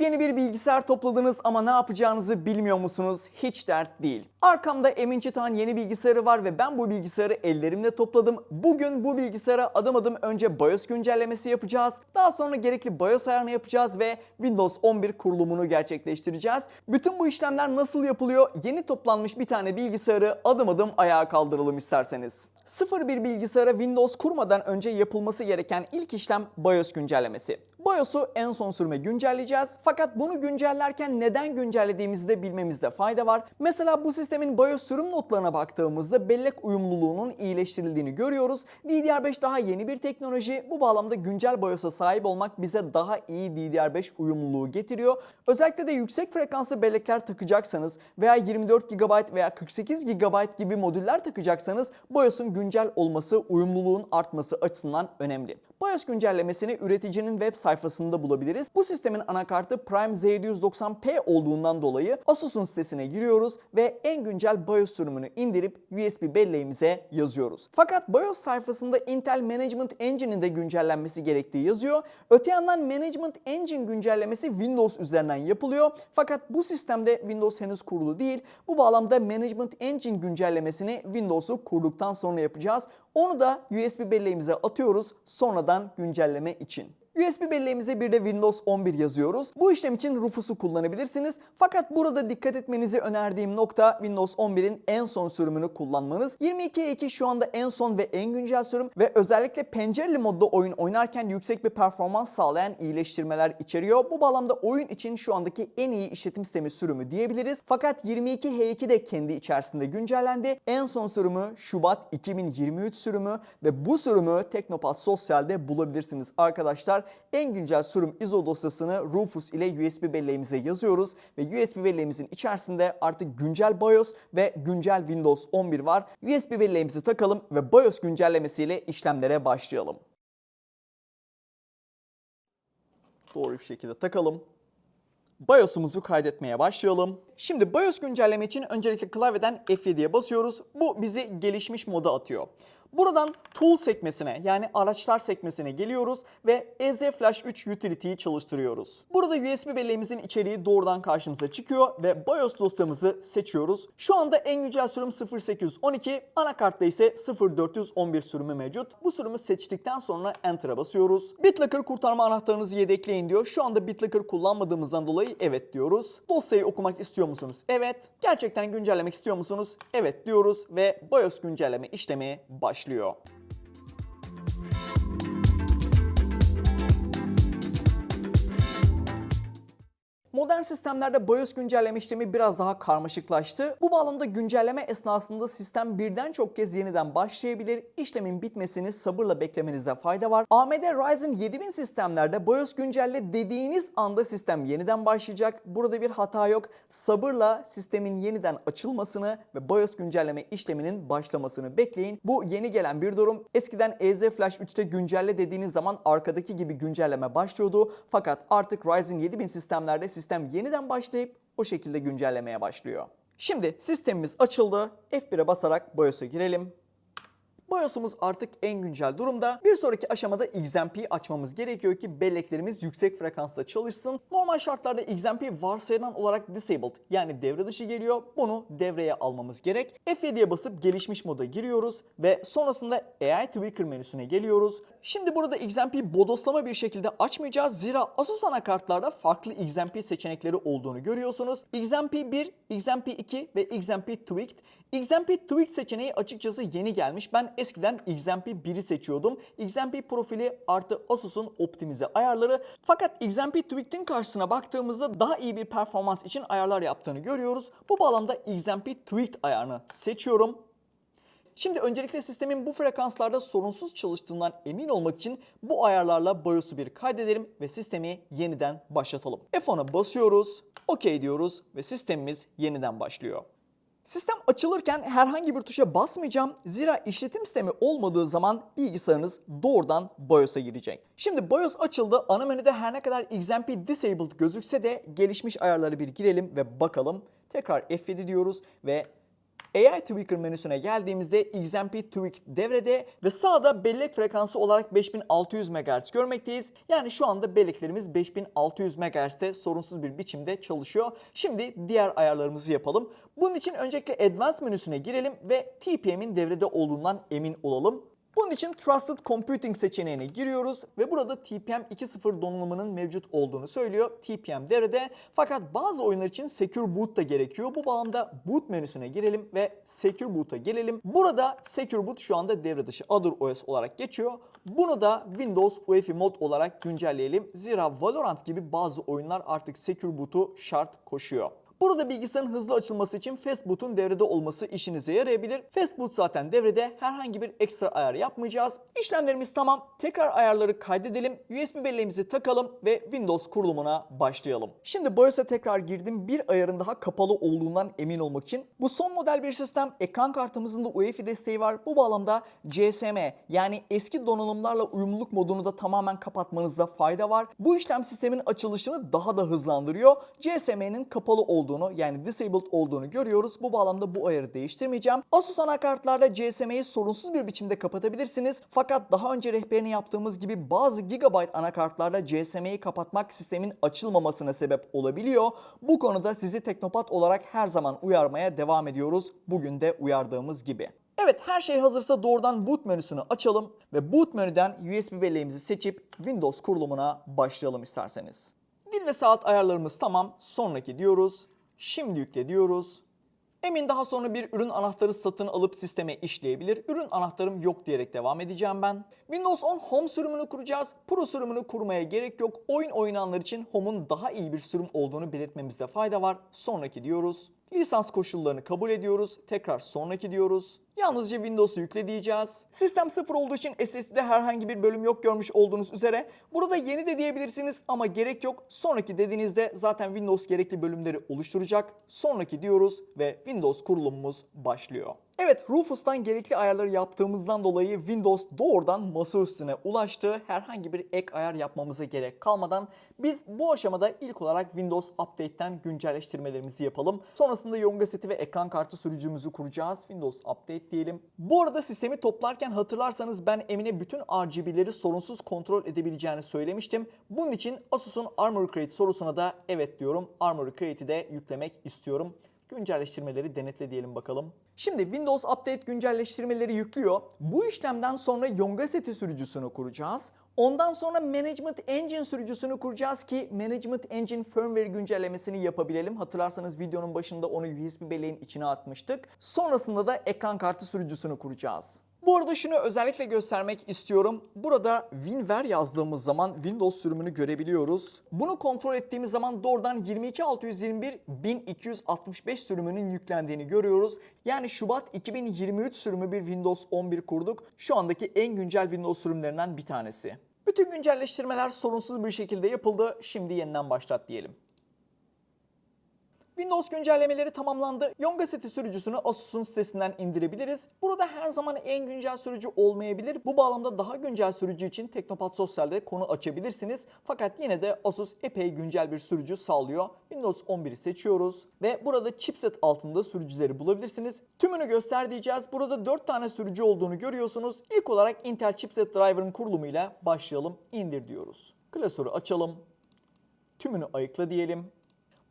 Yepyeni bir bilgisayar topladınız ama ne yapacağınızı bilmiyor musunuz? Hiç dert değil. Arkamda Emin Çıtağ'ın yeni bilgisayarı var ve ben bu bilgisayarı ellerimle topladım. Bugün bu bilgisayara adım adım önce BIOS güncellemesi yapacağız. Daha sonra gerekli BIOS ayarını yapacağız ve Windows 11 kurulumunu gerçekleştireceğiz. Bütün bu işlemler nasıl yapılıyor? Yeni toplanmış bir tane bilgisayarı adım adım ayağa kaldıralım isterseniz. Sıfır bir bilgisayara Windows kurmadan önce yapılması gereken ilk işlem BIOS güncellemesi. BIOS'u en son sürüme güncelleyeceğiz. Fakat bunu güncellerken neden güncellediğimizi de bilmemizde fayda var. Mesela bu sistemin BIOS sürüm notlarına baktığımızda bellek uyumluluğunun iyileştirildiğini görüyoruz. DDR5 daha yeni bir teknoloji. Bu bağlamda güncel BIOS'a sahip olmak bize daha iyi DDR5 uyumluluğu getiriyor. Özellikle de yüksek frekanslı bellekler takacaksanız veya 24 GB veya 48 GB gibi modüller takacaksanız BIOS'un güncel olması, uyumluluğun artması açısından önemli. BIOS güncellemesini üreticinin web sayfasında bulabiliriz. Bu sistemin anakartı Prime Z790P olduğundan dolayı Asus'un sitesine giriyoruz ve en güncel BIOS sürümünü indirip USB belleğimize yazıyoruz. Fakat BIOS sayfasında Intel Management Engine'in de güncellenmesi gerektiği yazıyor. Öte yandan Management Engine güncellemesi Windows üzerinden yapılıyor. Fakat bu sistemde Windows henüz kurulu değil. Bu bağlamda Management Engine güncellemesini Windows'u kurduktan sonra yapacağız. Onu da USB belleğimize atıyoruz sonradan güncelleme için. USB belleğimize bir de Windows 11 yazıyoruz. Bu işlem için Rufus'u kullanabilirsiniz. Fakat burada dikkat etmenizi önerdiğim nokta Windows 11'in en son sürümünü kullanmanız. 22.2 şu anda en son ve en güncel sürüm ve özellikle pencereli modda oyun oynarken yüksek bir performans sağlayan iyileştirmeler içeriyor. Bu bağlamda oyun için şu andaki en iyi işletim sistemi sürümü diyebiliriz. Fakat 22H2 de kendi içerisinde güncellendi. En son sürümü Şubat 2023 sürümü ve bu sürümü Teknopass Sosyal'de bulabilirsiniz arkadaşlar. En güncel sürüm ISO dosyasını Rufus ile USB belleğimize yazıyoruz ve USB belleğimizin içerisinde artık güncel BIOS ve güncel Windows 11 var. USB belleğimizi takalım ve BIOS güncellemesiyle işlemlere başlayalım. Doğru bir şekilde takalım. BIOS'umuzu kaydetmeye başlayalım. Şimdi BIOS güncelleme için öncelikle klavyeden F7'ye basıyoruz. Bu bizi gelişmiş moda atıyor. Buradan Tool sekmesine yani araçlar sekmesine geliyoruz ve EZ Flash 3 Utility'yi çalıştırıyoruz. Burada USB belleğimizin içeriği doğrudan karşımıza çıkıyor ve BIOS dosyamızı seçiyoruz. Şu anda en güncel sürüm 0812, anakartta ise 0411 sürümü mevcut. Bu sürümü seçtikten sonra Enter'a basıyoruz. BitLocker kurtarma anahtarınızı yedekleyin diyor. Şu anda BitLocker kullanmadığımızdan dolayı evet diyoruz. Dosyayı okumak istiyor musunuz? Evet. Gerçekten güncellemek istiyor musunuz? Evet diyoruz ve BIOS güncelleme işlemi başlıyor başlıyor. Modern sistemlerde BIOS güncelleme işlemi biraz daha karmaşıklaştı. Bu bağlamda güncelleme esnasında sistem birden çok kez yeniden başlayabilir. İşlemin bitmesini sabırla beklemenizde fayda var. AMD Ryzen 7000 sistemlerde BIOS güncelle dediğiniz anda sistem yeniden başlayacak. Burada bir hata yok. Sabırla sistemin yeniden açılmasını ve BIOS güncelleme işleminin başlamasını bekleyin. Bu yeni gelen bir durum. Eskiden EZ Flash 3'te güncelle dediğiniz zaman arkadaki gibi güncelleme başlıyordu. Fakat artık Ryzen 7000 sistemlerde sistem yeniden başlayıp o şekilde güncellemeye başlıyor. Şimdi sistemimiz açıldı. F1'e basarak BIOS'a girelim. BIOS'umuz artık en güncel durumda. Bir sonraki aşamada XMP'yi açmamız gerekiyor ki belleklerimiz yüksek frekansta çalışsın. Normal şartlarda XMP varsayılan olarak disabled yani devre dışı geliyor. Bunu devreye almamız gerek. F7'ye basıp gelişmiş moda giriyoruz ve sonrasında AI Tweaker menüsüne geliyoruz. Şimdi burada XMP bodoslama bir şekilde açmayacağız. Zira Asus anakartlarda farklı XMP seçenekleri olduğunu görüyorsunuz. XMP 1, XMP 2 ve XMP Tweaked. XMP Tweaked seçeneği açıkçası yeni gelmiş. Ben eskiden XMP 1'i seçiyordum. XMP profili artı Asus'un optimize ayarları. Fakat XMP Tweaked'in karşısına baktığımızda daha iyi bir performans için ayarlar yaptığını görüyoruz. Bu bağlamda XMP Tweaked ayarını seçiyorum. Şimdi öncelikle sistemin bu frekanslarda sorunsuz çalıştığından emin olmak için bu ayarlarla BIOS'u bir kaydedelim ve sistemi yeniden başlatalım. F10'a basıyoruz, OK diyoruz ve sistemimiz yeniden başlıyor. Sistem açılırken herhangi bir tuşa basmayacağım. Zira işletim sistemi olmadığı zaman bilgisayarınız doğrudan BIOS'a girecek. Şimdi BIOS açıldı. Ana menüde her ne kadar XMP Disabled gözükse de gelişmiş ayarları bir girelim ve bakalım. Tekrar F7 diyoruz ve AI Tweaker menüsüne geldiğimizde XMP Tweak devrede ve sağda bellek frekansı olarak 5600 MHz görmekteyiz. Yani şu anda belleklerimiz 5600 MHz'te sorunsuz bir biçimde çalışıyor. Şimdi diğer ayarlarımızı yapalım. Bunun için öncelikle Advanced menüsüne girelim ve TPM'in devrede olduğundan emin olalım. Bunun için Trusted Computing seçeneğine giriyoruz ve burada TPM 2.0 donanımının mevcut olduğunu söylüyor. TPM devrede fakat bazı oyunlar için Secure Boot da gerekiyor. Bu bağlamda Boot menüsüne girelim ve Secure Boot'a gelelim. Burada Secure Boot şu anda devre dışı Other OS olarak geçiyor. Bunu da Windows UEFI mod olarak güncelleyelim. Zira Valorant gibi bazı oyunlar artık Secure Boot'u şart koşuyor. Burada bilgisayarın hızlı açılması için Fastboot'un devrede olması işinize yarayabilir. Fastboot zaten devrede herhangi bir ekstra ayar yapmayacağız. İşlemlerimiz tamam. Tekrar ayarları kaydedelim. USB belleğimizi takalım ve Windows kurulumuna başlayalım. Şimdi BIOS'a tekrar girdim. Bir ayarın daha kapalı olduğundan emin olmak için. Bu son model bir sistem. Ekran kartımızın da UEFI desteği var. Bu bağlamda GSM yani eski donanımlarla uyumluluk modunu da tamamen kapatmanızda fayda var. Bu işlem sistemin açılışını daha da hızlandırıyor. GSM'nin kapalı olduğunu yani disabled olduğunu görüyoruz. Bu bağlamda bu ayarı değiştirmeyeceğim. Asus anakartlarda GSM'yi sorunsuz bir biçimde kapatabilirsiniz. Fakat daha önce rehberini yaptığımız gibi bazı gigabyte anakartlarda GSM'yi kapatmak sistemin açılmamasına sebep olabiliyor. Bu konuda sizi Teknopat olarak her zaman uyarmaya devam ediyoruz. Bugün de uyardığımız gibi. Evet her şey hazırsa doğrudan boot menüsünü açalım ve boot menüden USB belleğimizi seçip Windows kurulumuna başlayalım isterseniz. Dil ve saat ayarlarımız tamam. Sonraki diyoruz. Şimdi yükle diyoruz. Emin daha sonra bir ürün anahtarı satın alıp sisteme işleyebilir. Ürün anahtarım yok diyerek devam edeceğim ben. Windows 10 Home sürümünü kuracağız. Pro sürümünü kurmaya gerek yok. Oyun oynananlar için Home'un daha iyi bir sürüm olduğunu belirtmemizde fayda var. Sonraki diyoruz. Lisans koşullarını kabul ediyoruz. Tekrar sonraki diyoruz. Yalnızca Windows'u yükle diyeceğiz. Sistem sıfır olduğu için SSD'de herhangi bir bölüm yok görmüş olduğunuz üzere. Burada yeni de diyebilirsiniz ama gerek yok. Sonraki dediğinizde zaten Windows gerekli bölümleri oluşturacak. Sonraki diyoruz ve Windows kurulumumuz başlıyor. Evet Rufus'tan gerekli ayarları yaptığımızdan dolayı Windows doğrudan masa üstüne ulaştı. Herhangi bir ek ayar yapmamıza gerek kalmadan biz bu aşamada ilk olarak Windows Update'ten güncelleştirmelerimizi yapalım. Sonrasında Yonga seti ve ekran kartı sürücümüzü kuracağız. Windows Update diyelim. Bu arada sistemi toplarken hatırlarsanız ben Emine bütün RGB'leri sorunsuz kontrol edebileceğini söylemiştim. Bunun için Asus'un Armoury Crate sorusuna da evet diyorum. Armoury Crate'i de yüklemek istiyorum. Güncelleştirmeleri denetle diyelim bakalım. Şimdi Windows Update güncelleştirmeleri yüklüyor. Bu işlemden sonra Yonga seti sürücüsünü kuracağız. Ondan sonra Management Engine sürücüsünü kuracağız ki Management Engine firmware güncellemesini yapabilelim. Hatırlarsanız videonun başında onu USB belleğin içine atmıştık. Sonrasında da ekran kartı sürücüsünü kuracağız. Bu arada şunu özellikle göstermek istiyorum. Burada WinVer yazdığımız zaman Windows sürümünü görebiliyoruz. Bunu kontrol ettiğimiz zaman doğrudan 22621 sürümünün yüklendiğini görüyoruz. Yani Şubat 2023 sürümü bir Windows 11 kurduk. Şu andaki en güncel Windows sürümlerinden bir tanesi. Bütün güncelleştirmeler sorunsuz bir şekilde yapıldı. Şimdi yeniden başlat diyelim. Windows güncellemeleri tamamlandı. Yonga seti sürücüsünü Asus'un sitesinden indirebiliriz. Burada her zaman en güncel sürücü olmayabilir. Bu bağlamda daha güncel sürücü için Teknopat Sosyal'de konu açabilirsiniz. Fakat yine de Asus epey güncel bir sürücü sağlıyor. Windows 11'i seçiyoruz ve burada chipset altında sürücüleri bulabilirsiniz. Tümünü göster diyeceğiz. Burada 4 tane sürücü olduğunu görüyorsunuz. İlk olarak Intel Chipset Driver'ın kurulumuyla başlayalım. İndir diyoruz. Klasörü açalım. Tümünü ayıkla diyelim.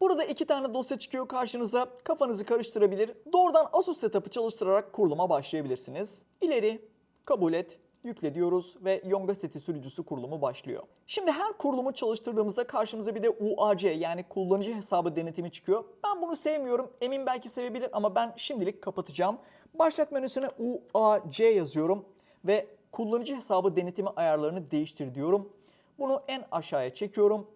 Burada iki tane dosya çıkıyor karşınıza. Kafanızı karıştırabilir. Doğrudan Asus setup'ı çalıştırarak kuruluma başlayabilirsiniz. İleri, kabul et, yükle diyoruz ve Yonga seti sürücüsü kurulumu başlıyor. Şimdi her kurulumu çalıştırdığımızda karşımıza bir de UAC yani kullanıcı hesabı denetimi çıkıyor. Ben bunu sevmiyorum. Emin belki sevebilir ama ben şimdilik kapatacağım. Başlat menüsüne UAC yazıyorum ve kullanıcı hesabı denetimi ayarlarını değiştir diyorum. Bunu en aşağıya çekiyorum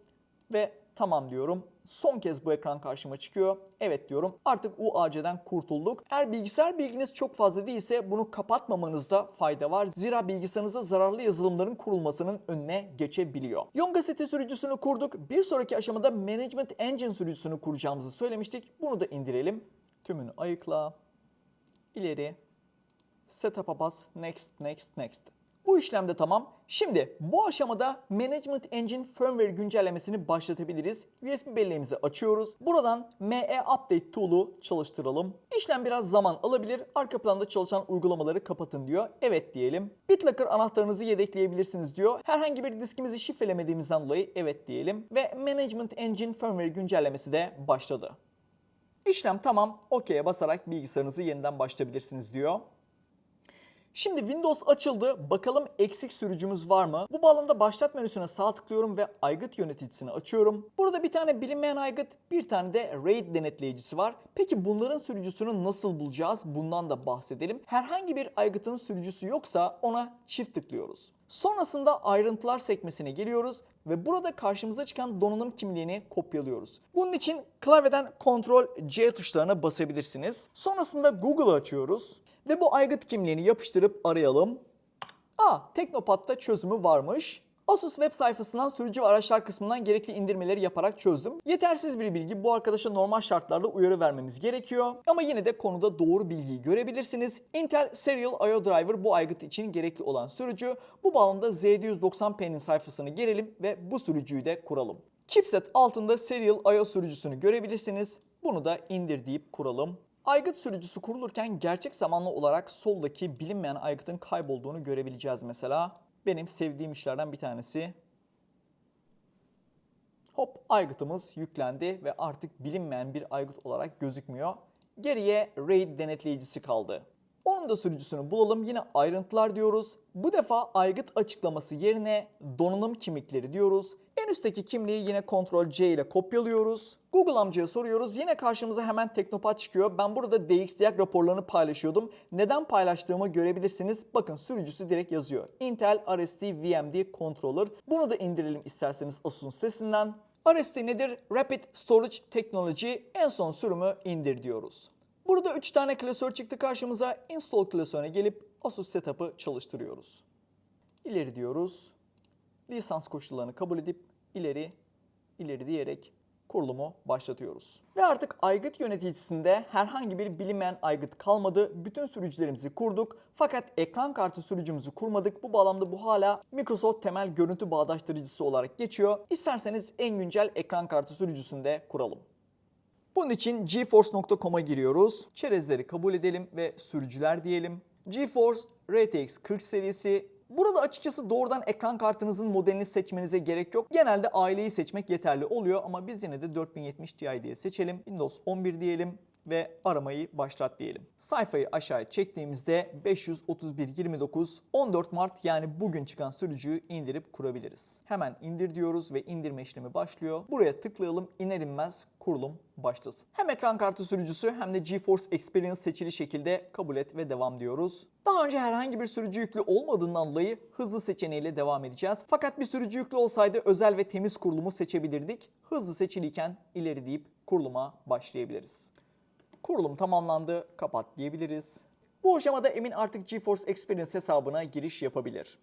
ve tamam diyorum. Son kez bu ekran karşıma çıkıyor. Evet diyorum. Artık UAC'den kurtulduk. Eğer bilgisayar bilginiz çok fazla değilse bunu kapatmamanızda fayda var. Zira bilgisayarınızda zararlı yazılımların kurulmasının önüne geçebiliyor. Yonga seti sürücüsünü kurduk. Bir sonraki aşamada Management Engine sürücüsünü kuracağımızı söylemiştik. Bunu da indirelim. Tümünü ayıkla. İleri. Setup'a bas. Next, next, next. Bu işlemde tamam. Şimdi bu aşamada Management Engine Firmware güncellemesini başlatabiliriz. USB belleğimizi açıyoruz. Buradan ME Update Tool'u çalıştıralım. İşlem biraz zaman alabilir. Arka planda çalışan uygulamaları kapatın diyor. Evet diyelim. BitLocker anahtarınızı yedekleyebilirsiniz diyor. Herhangi bir diskimizi şifrelemediğimizden dolayı evet diyelim. Ve Management Engine Firmware güncellemesi de başladı. İşlem tamam. OK'ye basarak bilgisayarınızı yeniden başlatabilirsiniz diyor. Şimdi Windows açıldı. Bakalım eksik sürücümüz var mı? Bu bağlamda başlat menüsüne sağ tıklıyorum ve aygıt yöneticisini açıyorum. Burada bir tane bilinmeyen aygıt, bir tane de RAID denetleyicisi var. Peki bunların sürücüsünü nasıl bulacağız? Bundan da bahsedelim. Herhangi bir aygıtın sürücüsü yoksa ona çift tıklıyoruz. Sonrasında ayrıntılar sekmesine geliyoruz ve burada karşımıza çıkan donanım kimliğini kopyalıyoruz. Bunun için klavyeden Ctrl C tuşlarına basabilirsiniz. Sonrasında Google'ı açıyoruz ve bu aygıt kimliğini yapıştırıp arayalım. Aa, Teknopat'ta çözümü varmış. Asus web sayfasından sürücü ve araçlar kısmından gerekli indirmeleri yaparak çözdüm. Yetersiz bir bilgi bu arkadaşa normal şartlarda uyarı vermemiz gerekiyor. Ama yine de konuda doğru bilgiyi görebilirsiniz. Intel Serial IO Driver bu aygıt için gerekli olan sürücü. Bu bağlamda Z790P'nin sayfasını girelim ve bu sürücüyü de kuralım. Chipset altında Serial IO sürücüsünü görebilirsiniz. Bunu da indir deyip kuralım. Aygıt sürücüsü kurulurken gerçek zamanlı olarak soldaki bilinmeyen aygıtın kaybolduğunu görebileceğiz mesela. Benim sevdiğim işlerden bir tanesi. Hop aygıtımız yüklendi ve artık bilinmeyen bir aygıt olarak gözükmüyor. Geriye RAID denetleyicisi kaldı. Onun da sürücüsünü bulalım. Yine ayrıntılar diyoruz. Bu defa aygıt açıklaması yerine donanım kimlikleri diyoruz. En üstteki kimliği yine Ctrl C ile kopyalıyoruz. Google amcaya soruyoruz. Yine karşımıza hemen Teknopat çıkıyor. Ben burada DXDiag raporlarını paylaşıyordum. Neden paylaştığımı görebilirsiniz. Bakın sürücüsü direkt yazıyor. Intel RST VMD Controller. Bunu da indirelim isterseniz Asus'un sitesinden. RST nedir? Rapid Storage Technology. En son sürümü indir diyoruz. Burada 3 tane klasör çıktı karşımıza. Install klasörüne gelip Asus Setup'ı çalıştırıyoruz. İleri diyoruz. Lisans koşullarını kabul edip ileri, ileri diyerek kurulumu başlatıyoruz. Ve artık aygıt yöneticisinde herhangi bir bilinmeyen aygıt kalmadı. Bütün sürücülerimizi kurduk. Fakat ekran kartı sürücümüzü kurmadık. Bu bağlamda bu hala Microsoft temel görüntü bağdaştırıcısı olarak geçiyor. İsterseniz en güncel ekran kartı sürücüsünü de kuralım. Bunun için geforce.com'a giriyoruz. Çerezleri kabul edelim ve sürücüler diyelim. GeForce RTX 40 serisi. Burada açıkçası doğrudan ekran kartınızın modelini seçmenize gerek yok. Genelde aileyi seçmek yeterli oluyor ama biz yine de 4070 Ti diye seçelim. Windows 11 diyelim ve aramayı başlat diyelim. Sayfayı aşağıya çektiğimizde 53129 14 Mart yani bugün çıkan sürücüyü indirip kurabiliriz. Hemen indir diyoruz ve indirme işlemi başlıyor. Buraya tıklayalım iner inmez kurulum başlasın. Hem ekran kartı sürücüsü hem de GeForce Experience seçili şekilde kabul et ve devam diyoruz. Daha önce herhangi bir sürücü yüklü olmadığından dolayı hızlı seçeneğiyle devam edeceğiz. Fakat bir sürücü yüklü olsaydı özel ve temiz kurulumu seçebilirdik. Hızlı seçiliyken ileri deyip kuruluma başlayabiliriz. Kurulum tamamlandı, kapat diyebiliriz. Bu aşamada Emin artık GeForce Experience hesabına giriş yapabilir.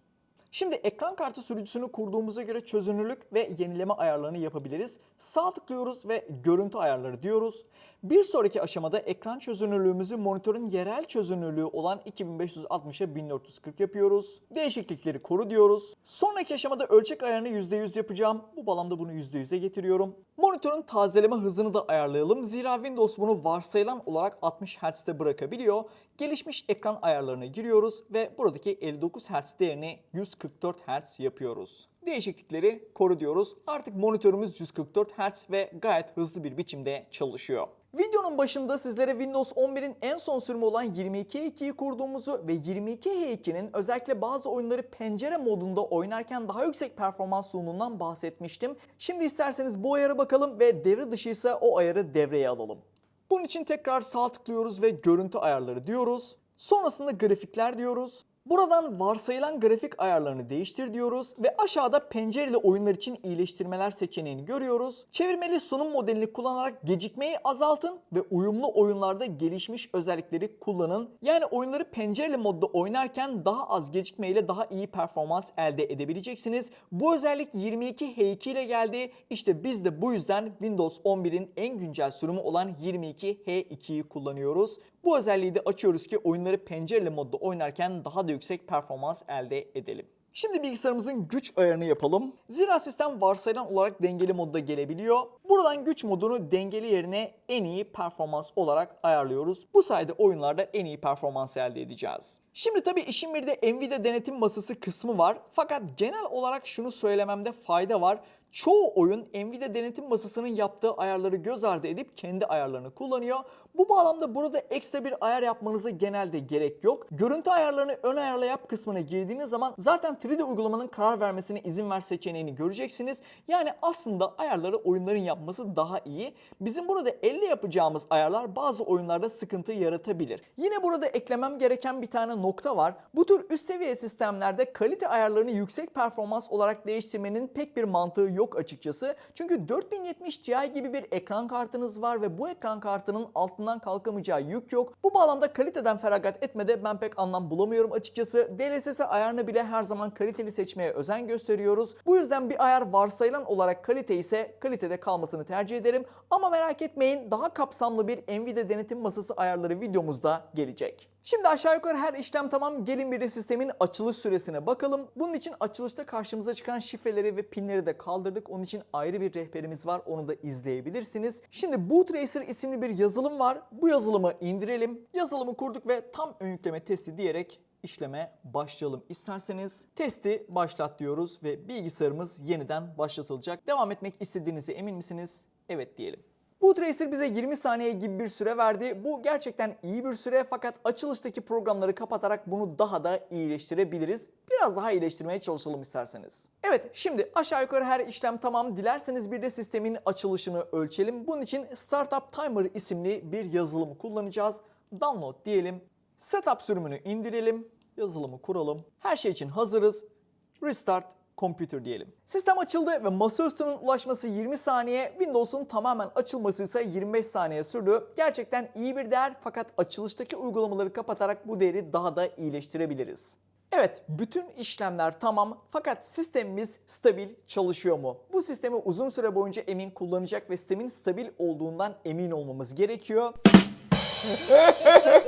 Şimdi ekran kartı sürücüsünü kurduğumuza göre çözünürlük ve yenileme ayarlarını yapabiliriz. Sağ tıklıyoruz ve görüntü ayarları diyoruz. Bir sonraki aşamada ekran çözünürlüğümüzü monitörün yerel çözünürlüğü olan 2560'a 1440 yapıyoruz. Değişiklikleri koru diyoruz. Sonraki aşamada ölçek ayarını %100 yapacağım. Bu bağlamda bunu %100'e getiriyorum. Monitörün tazeleme hızını da ayarlayalım. Zira Windows bunu varsayılan olarak 60 Hz'de bırakabiliyor. Gelişmiş ekran ayarlarına giriyoruz ve buradaki 59 Hz değerini 144 Hz yapıyoruz. Değişiklikleri koru diyoruz. Artık monitörümüz 144 Hz ve gayet hızlı bir biçimde çalışıyor. Videonun başında sizlere Windows 11'in en son sürümü olan 22H2'yi kurduğumuzu ve 22H2'nin özellikle bazı oyunları pencere modunda oynarken daha yüksek performans sunduğundan bahsetmiştim. Şimdi isterseniz bu ayara bakalım ve devre dışıysa o ayarı devreye alalım. Bunun için tekrar sağ tıklıyoruz ve görüntü ayarları diyoruz. Sonrasında grafikler diyoruz. Buradan varsayılan grafik ayarlarını değiştir diyoruz ve aşağıda pencereli oyunlar için iyileştirmeler seçeneğini görüyoruz. Çevirmeli sunum modelini kullanarak gecikmeyi azaltın ve uyumlu oyunlarda gelişmiş özellikleri kullanın. Yani oyunları pencereli modda oynarken daha az gecikmeyle daha iyi performans elde edebileceksiniz. Bu özellik 22H2 ile geldi. İşte biz de bu yüzden Windows 11'in en güncel sürümü olan 22H2'yi kullanıyoruz. Bu özelliği de açıyoruz ki oyunları pencereli modda oynarken daha da yüksek performans elde edelim. Şimdi bilgisayarımızın güç ayarını yapalım. Zira sistem varsayılan olarak dengeli modda gelebiliyor. Buradan güç modunu dengeli yerine en iyi performans olarak ayarlıyoruz. Bu sayede oyunlarda en iyi performans elde edeceğiz. Şimdi tabii işin bir de Nvidia denetim masası kısmı var. Fakat genel olarak şunu söylememde fayda var. Çoğu oyun Nvidia denetim masasının yaptığı ayarları göz ardı edip kendi ayarlarını kullanıyor. Bu bağlamda burada ekstra bir ayar yapmanıza genelde gerek yok. Görüntü ayarlarını ön ayarla yap kısmına girdiğiniz zaman zaten 3D uygulamanın karar vermesine izin ver seçeneğini göreceksiniz. Yani aslında ayarları oyunların yapması daha iyi. Bizim burada elle yapacağımız ayarlar bazı oyunlarda sıkıntı yaratabilir. Yine burada eklemem gereken bir tane nokta var. Bu tür üst seviye sistemlerde kalite ayarlarını yüksek performans olarak değiştirmenin pek bir mantığı yok açıkçası. Çünkü 4070 Ti gibi bir ekran kartınız var ve bu ekran kartının altından kalkamayacağı yük yok. Bu bağlamda kaliteden feragat etmede ben pek anlam bulamıyorum açıkçası. DLSS ayarını bile her zaman kaliteli seçmeye özen gösteriyoruz. Bu yüzden bir ayar varsayılan olarak kalite ise kalitede kalmasını tercih ederim. Ama merak etmeyin daha kapsamlı bir Nvidia denetim masası ayarları videomuzda gelecek. Şimdi aşağı yukarı her işlem tamam. Gelin bir de sistemin açılış süresine bakalım. Bunun için açılışta karşımıza çıkan şifreleri ve pinleri de kaldırdık. Onun için ayrı bir rehberimiz var. Onu da izleyebilirsiniz. Şimdi Boot isimli bir yazılım var. Bu yazılımı indirelim. Yazılımı kurduk ve tam ön yükleme testi diyerek işleme başlayalım. İsterseniz testi başlat diyoruz ve bilgisayarımız yeniden başlatılacak. Devam etmek istediğinize emin misiniz? Evet diyelim. Boot Racer bize 20 saniye gibi bir süre verdi. Bu gerçekten iyi bir süre fakat açılıştaki programları kapatarak bunu daha da iyileştirebiliriz. Biraz daha iyileştirmeye çalışalım isterseniz. Evet şimdi aşağı yukarı her işlem tamam. Dilerseniz bir de sistemin açılışını ölçelim. Bunun için Startup Timer isimli bir yazılım kullanacağız. Download diyelim. Setup sürümünü indirelim. Yazılımı kuralım. Her şey için hazırız. Restart Computer diyelim. Sistem açıldı ve masaüstünün ulaşması 20 saniye, Windows'un tamamen açılması ise 25 saniye sürdü. Gerçekten iyi bir değer fakat açılıştaki uygulamaları kapatarak bu değeri daha da iyileştirebiliriz. Evet, bütün işlemler tamam fakat sistemimiz stabil çalışıyor mu? Bu sistemi uzun süre boyunca emin kullanacak ve sistemin stabil olduğundan emin olmamız gerekiyor.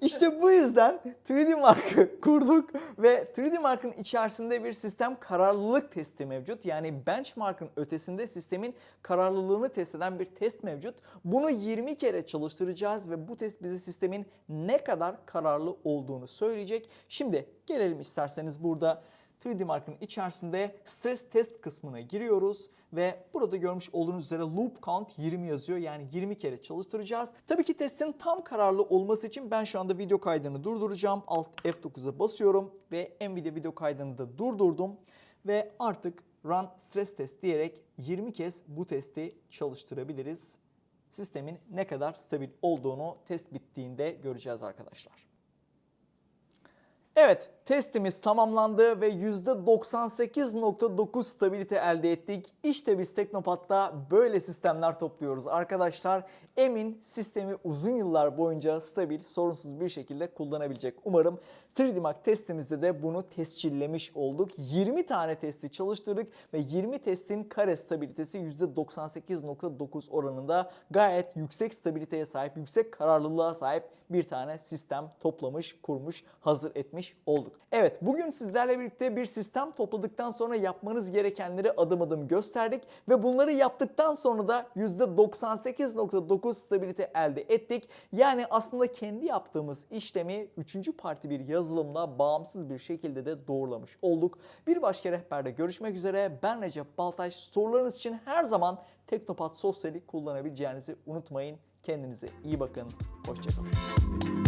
İşte bu yüzden 3D Mark'ı kurduk ve 3D Mark'ın içerisinde bir sistem kararlılık testi mevcut. Yani benchmark'ın ötesinde sistemin kararlılığını test eden bir test mevcut. Bunu 20 kere çalıştıracağız ve bu test bize sistemin ne kadar kararlı olduğunu söyleyecek. Şimdi gelelim isterseniz burada 3D Mark'ın içerisinde stres test kısmına giriyoruz ve burada görmüş olduğunuz üzere loop count 20 yazıyor. Yani 20 kere çalıştıracağız. Tabii ki testin tam kararlı olması için ben şu anda video kaydını durduracağım. Alt F9'a basıyorum ve Nvidia video kaydını da durdurdum ve artık run stress test diyerek 20 kez bu testi çalıştırabiliriz. Sistemin ne kadar stabil olduğunu test bittiğinde göreceğiz arkadaşlar. Evet, testimiz tamamlandı ve %98.9 stabilite elde ettik. İşte biz Teknopat'ta böyle sistemler topluyoruz arkadaşlar. Emin sistemi uzun yıllar boyunca stabil, sorunsuz bir şekilde kullanabilecek. Umarım 3D Mark testimizde de bunu tescillemiş olduk. 20 tane testi çalıştırdık ve 20 testin kare stabilitesi %98.9 oranında gayet yüksek stabiliteye sahip, yüksek kararlılığa sahip bir tane sistem toplamış, kurmuş, hazır etmiş olduk. Evet bugün sizlerle birlikte bir sistem topladıktan sonra yapmanız gerekenleri adım adım gösterdik ve bunları yaptıktan sonra da %98.9 stabilite elde ettik. Yani aslında kendi yaptığımız işlemi üçüncü parti bir yazılımla bağımsız bir şekilde de doğrulamış olduk. Bir başka rehberde görüşmek üzere. Ben Recep Baltaş. Sorularınız için her zaman Teknopat Sosyal'i kullanabileceğinizi unutmayın. Kendinize iyi bakın. Hoşçakalın.